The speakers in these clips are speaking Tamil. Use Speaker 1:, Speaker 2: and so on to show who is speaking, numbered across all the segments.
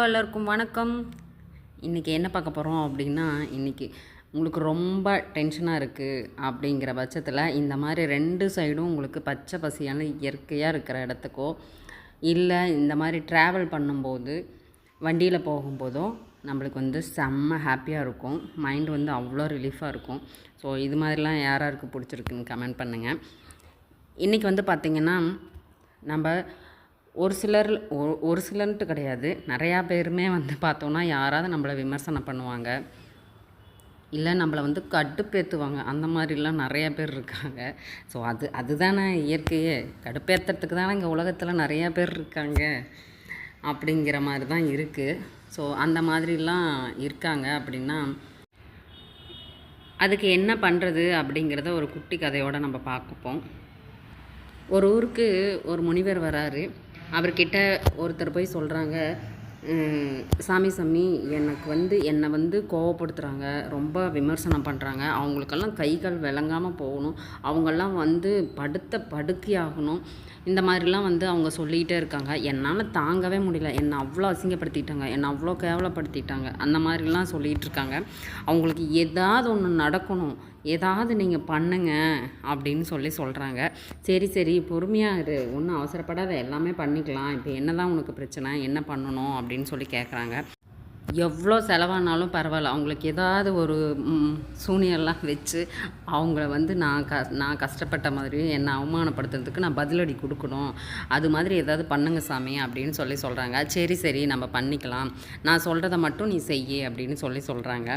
Speaker 1: ஹலோ எல்லோருக்கும் வணக்கம். இன்றைக்கி என்ன பார்க்க போகிறோம் அப்படின்னா இன்றைக்கி உங்களுக்கு ரொம்ப டென்ஷனாக இருக்குது அப்படிங்கிற பட்சத்தில் இந்த மாதிரி ரெண்டு சைடும் உங்களுக்கு பச்சை பசியான இயற்கையாக இருக்கிற இடத்துக்கோ இல்லை இந்த மாதிரி ட்ராவல் பண்ணும்போது வண்டியில் போகும்போதோ நம்மளுக்கு வந்து செம்ம ஹாப்பியாக இருக்கும். மைண்ட் வந்து அவ்வளோ ரிலீஃபாக இருக்கும். ஸோ இது மாதிரிலாம் யார் யாருக்கு பிடிச்சிருக்குன்னு கமெண்ட் பண்ணுங்கள் இன்றைக்கி வந்து பார்த்திங்கன்னா நம்ம ஒரு சிலர் ஒ- ஒரு சிலர்ன்ட்டு கிடையாது. நிறையா பேருமே வந்து பார்த்தோன்னா யாராவது நம்மளை விமர்சனம் பண்ணுவாங்க. இல்லை நம்மளை வந்து கடுப்பேற்றுவாங்க அந்த மாதிரிலாம் நிறையா பேர் இருக்காங்க. ஸோ அது அதுதானே இயற்கையே. கடுப்பேற்றுறதுக்கு தானே இங்கே உலகத்தில் நிறையா பேர் இருக்காங்க அப்படிங்கிற மாதிரி தான் இருக்குது ஸோ அந்த மாதிரிலாம் இருக்காங்க அப்படின்னா அதுக்கு என்ன பண்ணுறது அப்படிங்கிறத ஒரு குட்டி கதையோடு நம்ம பார்க்கப்போம் ஒரு ஊருக்கு ஒரு முனிவர் வராரு. அவர்கிட்ட ஒருத்தர் போய் சொல்கிறாங்க சாமி சாமி எனக்கு வந்து என்னை வந்து கோவப்படுத்துகிறாங்க ரொம்ப விமர்சனம் பண்ணுறாங்க அவங்களுக்கெல்லாம் கை கால் விளங்காமல் போகணும். அவங்கெல்லாம் வந்து படுத்த படுக்கையாகணும். இந்த மாதிரிலாம் வந்து அவங்க சொல்லிகிட்டே இருக்காங்க. என்னால் தாங்கவே முடியல. என்னை அவ்வளோ அசிங்கப்படுத்திட்டாங்க. என்னை அவ்வளோ கேவலப்படுத்திட்டாங்க. அந்த மாதிரிலாம் சொல்லிகிட்டு இருக்காங்க. அவங்களுக்கு ஏதாவது ஒன்று நடக்கணும். ஏதாவது நீங்கள் பண்ணுங்க அப்படின்னு சொல்லி சொல்கிறாங்க சரி சரி பொறுமையாக இரு. ஒன்றும் அவசரப்படாத. எல்லாமே பண்ணிக்கலாம். இப்போ என்ன தான் உனக்கு பிரச்சனை? என்ன பண்ணணும்? அப்படின்னு சொல்லி கேட்குறாங்க எவ்வளோ செலவானாலும் பரவாயில்ல. அவங்களுக்கு ஏதாவது ஒரு சூனியெல்லாம் வச்சு அவங்கள வந்து நான் க நான் கஷ்டப்பட்ட மாதிரியும் என்னை அவமானப்படுத்துறதுக்கு நான் பதிலடி கொடுக்கணும். அது மாதிரி ஏதாவது பண்ணுங்க சாமி அப்படின்னு சொல்லி சொல்கிறாங்க சரி சரி நம்ம பண்ணிக்கலாம். நான் சொல்கிறத மட்டும் நீ செய்ய அப்படின்னு சொல்லி சொல்கிறாங்க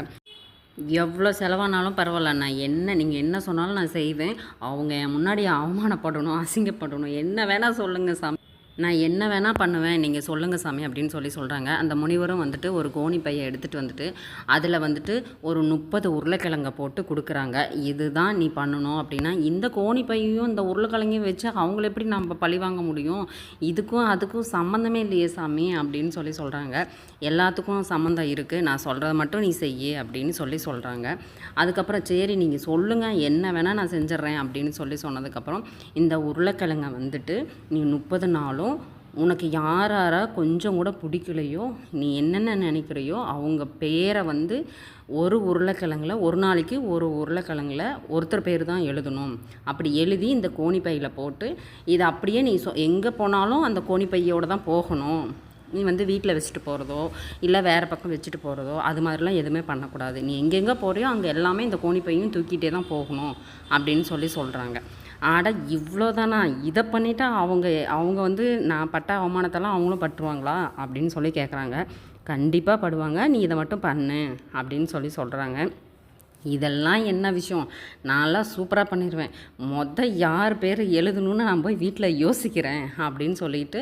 Speaker 1: எவ்வளோ செலவானாலும் பரவாயில்ல நான் என்ன நீங்கள் என்ன சொன்னாலும் நான் செய்வேன். அவங்க என் முன்னாடி அவமானப்படணும் அசிங்கப்படணும். என்ன வேணால் சொல்லுங்கள் சாமி. நான் என்ன வேணால் பண்ணுவேன் நீங்கள் சொல்லுங்கள் சாமி அப்படின்னு சொல்லி சொல்கிறாங்க அந்த முனிவரும் வந்துட்டு ஒரு கோணி பையை எடுத்துகிட்டு வந்துட்டு அதில் வந்துட்டு ஒரு முப்பது உருளைக்கிழங்கை போட்டு கொடுக்குறாங்க. இதுதான் நீ பண்ணணும் அப்படின்னா இந்த கோணி பையையும் இந்த உருளைக்கிழங்கையும் வச்சு அவங்கள எப்படி நம்ம பழி வாங்க முடியும்? இதுக்கும் அதுக்கும் சம்மந்தமே இல்லையே சாமி அப்படின்னு சொல்லி சொல்கிறாங்க எல்லாத்துக்கும் சம்மந்தம் இருக்குது நான் சொல்கிறத மட்டும் நீ செய்ய அப்படின்னு சொல்லி சொல்கிறாங்க அதுக்கப்புறம் சரி நீங்கள் சொல்லுங்கள் என்ன வேணால் நான் செஞ்சிட்றேன் அப்படின்னு சொல்லி சொன்னதுக்கப்புறம் இந்த உருளைக்கிழங்கை வந்துட்டு நீ முப்பது நாளும் உனக்கு யார் யாராக கொஞ்சம் கூட பிடிக்கலையோ நீ என்னென்ன நினைக்கிறையோ அவங்க பேரை வந்து ஒரு உருளைக்கிழங்குல ஒரு நாளைக்கு ஒரு உருளைக்கிழங்கில் ஒருத்தர் பேர் தான் எழுதணும். அப்படி எழுதி இந்த கோணிப்பையில் போட்டு இதை அப்படியே நீ சொ எங்கே போனாலும் அந்த கோணிப்பையோடு தான் போகணும். நீ வந்து வீட்டில் வச்சுட்டு போகிறதோ இல்லை வேறு பக்கம் வச்சுட்டு போகிறதோ அது மாதிரிலாம் எதுவுமே பண்ணக்கூடாது. நீ எங்கெங்கே போகிறியோ அங்கே எல்லாமே இந்த கோணிப்பையும் தூக்கிட்டே தான் போகணும் அப்படின்னு சொல்லி சொல்கிறாங்க ஆட இவ்வளோதானா இதை பண்ணிட்டா அவங்க அவங்க வந்து நான் பட்ட அவமானத்தெல்லாம் அவங்களும் பட்டுருவாங்களா? அப்படின்னு சொல்லி கேட்குறாங்க கண்டிப்பாக படுவாங்க. நீ இதை மட்டும் பண்ணு அப்படின்னு சொல்லி சொல்கிறாங்க இதெல்லாம் என்ன விஷயம்? நான்லாம் சூப்பராக பண்ணிடுவேன் மொத்த யார் பேர் எழுதணும்னு நான் போய் வீட்டில் யோசிக்கிறேன் அப்படின்னு சொல்லிட்டு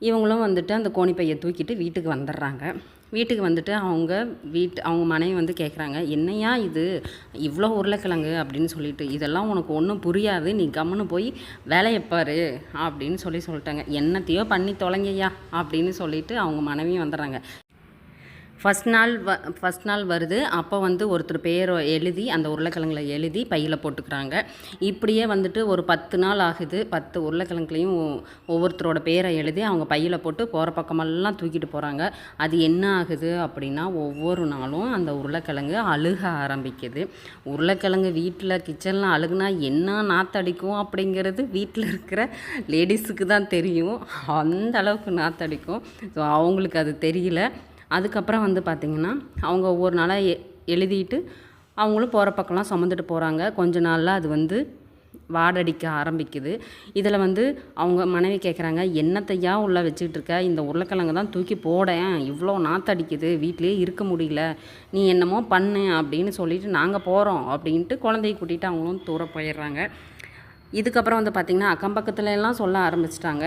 Speaker 1: இவங்களும் வந்துட்டு அந்த கோணிப்பையை தூக்கிட்டு வீட்டுக்கு வந்துடுறாங்க. வீட்டுக்கு வந்துட்டு அவங்க வீட்டு அவங்க மனைவி வந்து கேட்குறாங்க என்னையா இது? இவ்வளோ உருளைக்கிழங்கு? அப்படின்னு சொல்லிட்டு இதெல்லாம் உனக்கு ஒன்றும் புரியாது. நீ கம்முன்னு போய் வேலையை பாரு அப்படின்னு சொல்லி சொல்லிட்டாங்க. என்னத்தையோ பண்ணி தொலைங்கய்யா அப்படின்னு சொல்லிட்டு அவங்க மனைவியும் வந்துடுறாங்க. ஃபஸ்ட் நாள் வ ஃபஸ்ட் நாள் வருது. அப்போ வந்து ஒருத்தர் பேரை எழுதி அந்த உருளைக்கிழங்குல எழுதி பையில் போட்டுக்கிறாங்க. இப்படியே வந்துட்டு ஒரு பத்து நாள் ஆகுது. பத்து உருளைக்கிழங்குலையும் ஒவ்வொருத்தரோட பேரை எழுதி அவங்க பையில் போட்டு போகிற பக்கமெல்லாம் தூக்கிட்டு போகிறாங்க அது என்ன ஆகுது அப்படின்னா ஒவ்வொரு நாளும் அந்த உருளைக்கிழங்கு அழுக ஆரம்பிக்குது. உருளைக்கிழங்கு வீட்டில் கிச்சனில் அழுகுனா என்ன நாத்தடிக்கும் அப்படிங்கிறது வீட்டில் இருக்கிற லேடிஸுக்கு தான் தெரியும். அந்த அளவுக்கு நாத்தடிக்கும் ஸோ அவங்களுக்கு அது தெரியல. அதுக்கப்புறம் வந்து பார்த்திங்கன்னா அவங்க ஒவ்வொரு நாளாக எ எழுதிட்டு அவங்களும் போகிற பக்கம்லாம் சுமந்துட்டு போகிறாங்க கொஞ்ச நாளில் அது வந்து வாடடிக்க ஆரம்பிக்குது. இதில் வந்து அவங்க மனைவி கேட்குறாங்க என்னத்தையா உள்ளே வச்சுக்கிட்டு இருக்க? இந்த உருளைக்கிழங்கு தான் தூக்கி போடேன். இவ்வளோ நாத்தடிக்குது வீட்டிலேயே இருக்க முடியல. நீ என்னமோ பண்ணு அப்படின்னு சொல்லிட்டு நாங்கள் போகிறோம் அப்படின்ட்டு குழந்தைய கூட்டிகிட்டு அவங்களும் தூர போயிடுறாங்க. இதுக்கப்புறம் வந்து பார்த்திங்கன்னா அக்கம் பக்கத்துல எல்லாம் சொல்ல ஆரம்பிச்சிட்டாங்க.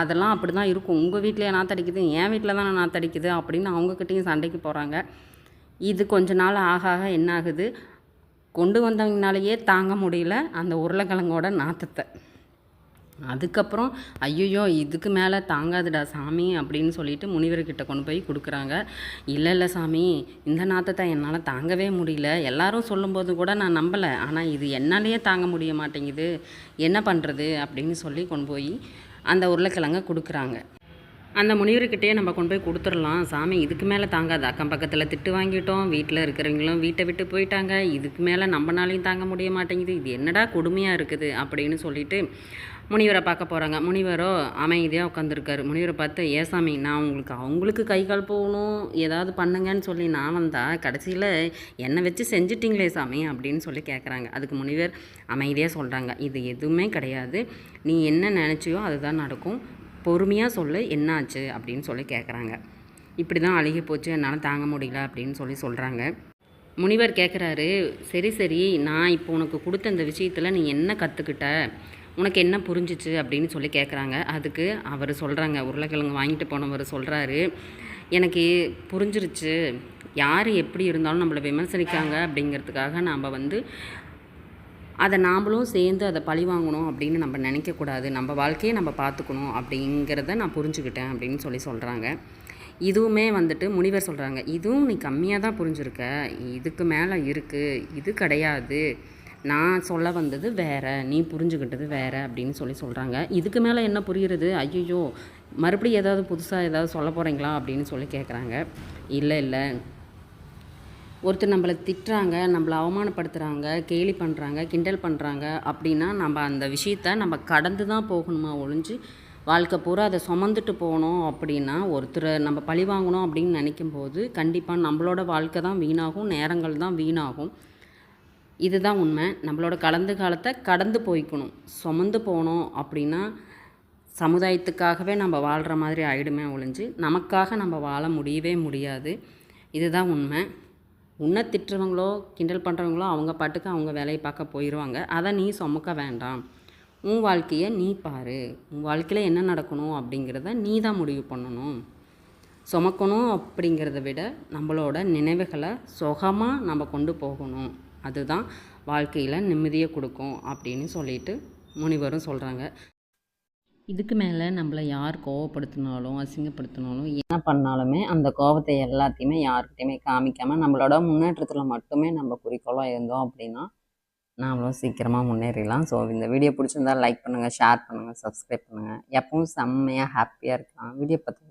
Speaker 1: அதெல்லாம் அப்படி தான் இருக்கும் உங்கள் வீட்டிலே நாத்தடிக்குது என் வீட்டில் தானே நாத்தடிக்குது அப்படின்னு அவங்கக்கிட்டேயும் சண்டைக்கு போகிறாங்க இது கொஞ்ச நாள் ஆக ஆக என்ன ஆகுது கொண்டு வந்தவங்கனாலேயே தாங்க முடியல அந்த உருளைக்கிழங்கோட நாத்தத்தை. அதுக்கப்புறம் ஐயோ இதுக்கு மேலே தாங்காதுடா சாமி அப்படின்னு சொல்லிட்டு முனிவர்கிட்ட கொண்டு போய் கொடுக்குறாங்க. இல்லை இல்லை சாமி இந்த நாத்தத்தை என்னால் தாங்கவே முடியல. எல்லாரும் சொல்லும்போது கூட நான் நம்பலை. ஆனால் இது என்னாலேயே தாங்க முடிய மாட்டேங்குது. என்ன பண்ணுறது அப்படின்னு சொல்லி கொண்டு போய் அந்த உருளைக்கிழங்க கொடுக்குறாங்க. அந்த முனிவர்கிட்டே நம்ம கொண்டு போய் கொடுத்துடலாம். சாமி இதுக்கு மேலே தாங்காது. அக்கம் பக்கத்தில் திட்டு வாங்கிட்டோம். வீட்டில் இருக்கிறவங்களும் வீட்டை விட்டு போயிட்டாங்க. இதுக்கு மேலே நம்மனாலையும் தாங்க முடிய மாட்டேங்குது. இது என்னடா கொடுமையாக இருக்குது அப்படின்னு சொல்லிட்டு முனிவரை பார்க்க போகிறாங்க முனிவரோ அமைதியாக உட்காந்துருக்காரு முனிவரை பார்த்து ஏசாமி நான் உங்களுக்கு அவங்களுக்கு கை கால் போகணும். ஏதாவது பண்ணுங்கன்னு சொல்லி நான் வந்தால் கடைசியில் என்னை வச்சு செஞ்சிட்டிங்களே சாமி அப்படின்னு சொல்லி கேட்குறாங்க அதுக்கு முனிவர் அமைதியாக சொல்கிறாங்க இது எதுவுமே கிடையாது. நீ என்ன நினச்சியோ அதுதான் நடக்கும். பொறுமையாக சொல்லு என்னாச்சு? அப்படின்னு சொல்லி கேட்குறாங்க இப்படி தான் அழுகி போச்சு. என்னால் தாங்க முடியல அப்படின்னு சொல்லி சொல்கிறாங்க முனிவர் கேட்குறாரு சரி சரி. நான் இப்போ உனக்கு கொடுத்த இந்த விஷயத்தில் நீ என்ன கற்றுக்கிட்ட உனக்கு என்ன புரிஞ்சிச்சு அப்படின்னு சொல்லி கேட்குறாங்க அதுக்கு அவர் சொல்கிறாங்க உருளைக்கிழங்கு வாங்கிட்டு போனவர் சொல்கிறாரு எனக்கு புரிஞ்சிருச்சு யார் எப்படி இருந்தாலும் நம்மளை விமர்சனிக்காங்க அப்படிங்கிறதுக்காக நாம் வந்து அதை நாம்ளும் சேர்ந்து அதை பழி வாங்கணும் அப்படின்னு நம்ம நினைக்கக்கூடாது நம்ம வாழ்க்கையை நம்ம பார்த்துக்கணும் அப்படிங்கிறத நான் புரிஞ்சுக்கிட்டேன் அப்படின்னு சொல்லி சொல்கிறாங்க இதுவுமே வந்துட்டு முனிவர் சொல்கிறாங்க இதுவும் நீ கம்மியாக தான் புரிஞ்சுருக்க. இதுக்கு மேலே இருக்குது இது கிடையாது. நான் சொல்ல வந்தது வேறு நீ புரிஞ்சுக்கிட்டது வேறு அப்படின்னு சொல்லி சொல்கிறாங்க இதுக்கு மேலே என்ன புரிகிறது ஐயோ மறுபடியும் ஏதாவது புதுசாக ஏதாவது சொல்ல போகிறீங்களா அப்படின்னு சொல்லி கேட்குறாங்க இல்லை இல்லை. ஒருத்தர் நம்மளை திட்டுறாங்க நம்மளை அவமானப்படுத்துகிறாங்க கேலி பண்ணுறாங்க கிண்டல் பண்ணுறாங்க அப்படின்னா நம்ம அந்த விஷயத்த நம்ம கடந்து தான் போகணுமா ஒழிஞ்சு வாழ்க்கை பூரா அதை சுமந்துட்டு போகணும் அப்படின்னா ஒருத்தரை நம்ம பழி வாங்கணும் அப்படின்னு நினைக்கும் போது கண்டிப்பாக நம்மளோட வாழ்க்கை தான் வீணாகும் நேரங்கள் தான் வீணாகும். இதுதான் உண்மை. நம்மளோட கலந்து காலத்தை கடந்து போய்க்கணும். சுமந்து போனோம் அப்படின்னா சமுதாயத்துக்காகவே நம்ம வாழ்கிற மாதிரி ஆயிடுமே ஒழிஞ்சு நமக்காக நம்ம வாழ முடியவே முடியாது. இதுதான் உண்மை. உன்னை திட்டுறவங்களோ கிண்டல் பண்ணுறவங்களோ அவங்க பாட்டுக்கு அவங்க வேலையை பார்க்க போயிடுவாங்க அதை நீ சுமக்க வேண்டாம். உன் வாழ்க்கையை நீ பாரு. உன் வாழ்க்கையில் என்ன நடக்கணும் அப்படிங்கிறத நீ தான் முடிவு பண்ணணும். சுமக்கணும் அப்படிங்கிறத விட நம்மளோட நினைவுகளை சுகமாக நம்ம கொண்டு போகணும். அதுதான் வாழ்க்கையில் நிம்மதியை கொடுக்கும் அப்படின்னு சொல்லிட்டு முனிவரும் சொல்கிறாங்க இதுக்கு மேலே நம்மளை யார் கோவப்படுத்தினாலும் அசிங்கப்படுத்தினாலும் என்ன பண்ணாலுமே அந்த கோவத்தை எல்லாத்தையுமே யார்கிட்டையுமே காமிக்காமல் நம்மளோட முன்னேற்றத்தில் மட்டுமே நம்ம குறிக்கோளாக இருந்தோம் அப்படின்னா நாமளும் சீக்கிரமாக முன்னேறிடலாம். ஸோ இந்த வீடியோ பிடிச்சிருந்தா லைக் பண்ணுங்கள் ஷேர் பண்ணுங்கள் சப்ஸ்கிரைப் பண்ணுங்கள் எப்பவும் செம்மையாக ஹாப்பியாக இருக்கலாம். வீடியோ பார்த்து